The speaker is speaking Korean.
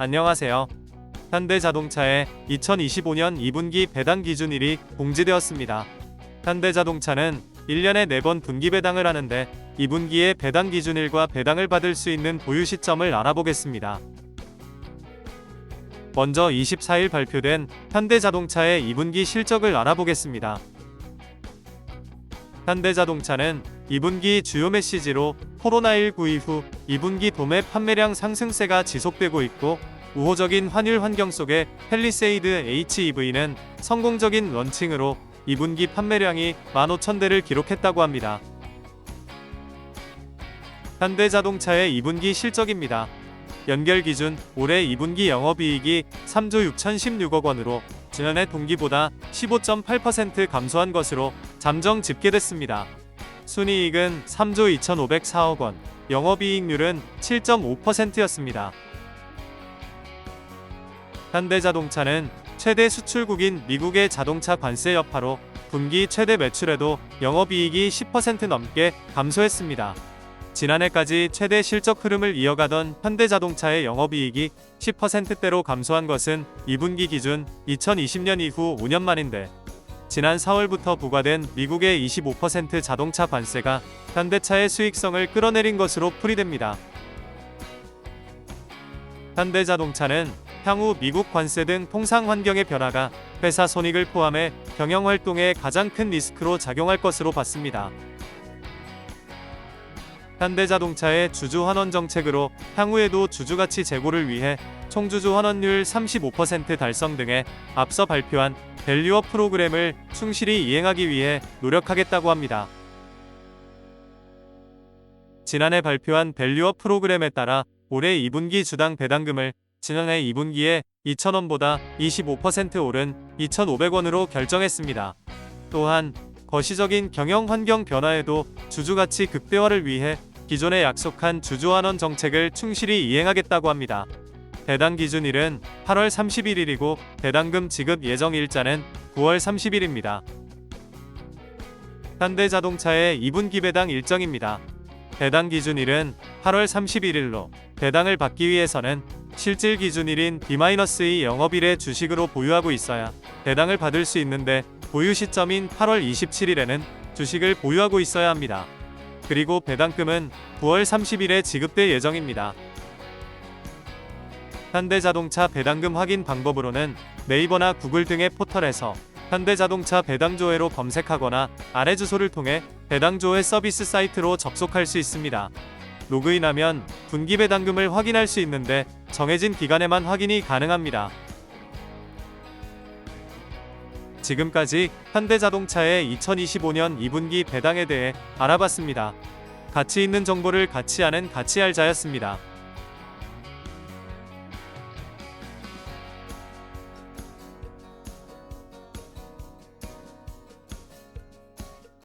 안녕하세요. 현대자동차의 2025년 2분기 배당 기준일이 공지되었습니다. 현대자동차는 1년에 4번 분기 배당을 하는데 2분기에 배당 기준일과 배당을 받을 수 있는 보유 시점을 알아보겠습니다. 먼저 24일 발표된 현대자동차의 2분기 실적을 알아보겠습니다. 현대자동차는 2분기 주요 메시지로 코로나19 이후 2분기 도매 판매량 상승세가 지속되고 있고 우호적인 환율 환경 속에 펠리세이드 HEV는 성공적인 런칭으로 2분기 판매량이 15,000대를 기록했다고 합니다. 현대자동차의 2분기 실적입니다. 연결 기준 올해 2분기 영업이익이 3조 6,016억 원으로 지난해 동기보다 15.8% 감소한 것으로 잠정 집계됐습니다. 순이익은 3조 2,504억 원, 영업이익률은 7.5%였습니다. 현대자동차는 최대 수출국인 미국의 자동차 관세 여파로 분기 최대 매출에도 영업이익이 10% 넘게 감소했습니다. 지난해까지 최대 실적 흐름을 이어가던 현대자동차의 영업이익이 10%대로 감소한 것은 2분기 기준 2020년 이후 5년 만인데 지난 4월부터 부과된 미국의 25% 자동차 관세가 현대차의 수익성을 끌어내린 것으로 풀이됩니다. 현대자동차는 향후 미국 관세 등 통상 환경의 변화가 회사 손익을 포함해 경영 활동에 가장 큰 리스크로 작용할 것으로 봤습니다. 현대자동차의 주주 환원 정책으로 향후에도 주주가치 제고를 위해 총주주 환원율 35% 달성 등의 앞서 발표한 밸류업 프로그램을 충실히 이행하기 위해 노력하겠다고 합니다. 지난해 발표한 밸류업 프로그램에 따라 올해 2분기 주당 배당금을 지난해 2분기에 2,000원보다 25% 오른 2,500원으로 결정했습니다. 또한 거시적인 경영 환경 변화에도 주주가치 극대화를 위해 기존에 약속한 주주환원 정책을 충실히 이행하겠다고 합니다. 배당 기준일은 8월 31일이고 배당금 지급 예정 일자는 9월 30일입니다. 현대자동차의 2분기 배당 일정입니다. 배당 기준일은 8월 31일로 배당을 받기 위해서는 실질 기준일인 D-2 영업일의 주식으로 보유하고 있어야 배당을 받을 수 있는데 보유 시점인 8월 27일에는 주식을 보유하고 있어야 합니다. 그리고 배당금은 9월 30일에 지급될 예정입니다. 현대자동차 배당금 확인 방법으로는 네이버나 구글 등의 포털에서 현대자동차 배당조회로 검색하거나 아래 주소를 통해 배당조회 서비스 사이트로 접속할 수 있습니다. 로그인하면 분기 배당금을 확인할 수 있는데 정해진 기간에만 확인이 가능합니다. 지금까지 현대자동차의 2025년 2분기 배당에 대해 알아봤습니다. 가치 있는 정보를 가치 아는 가치알자였습니다.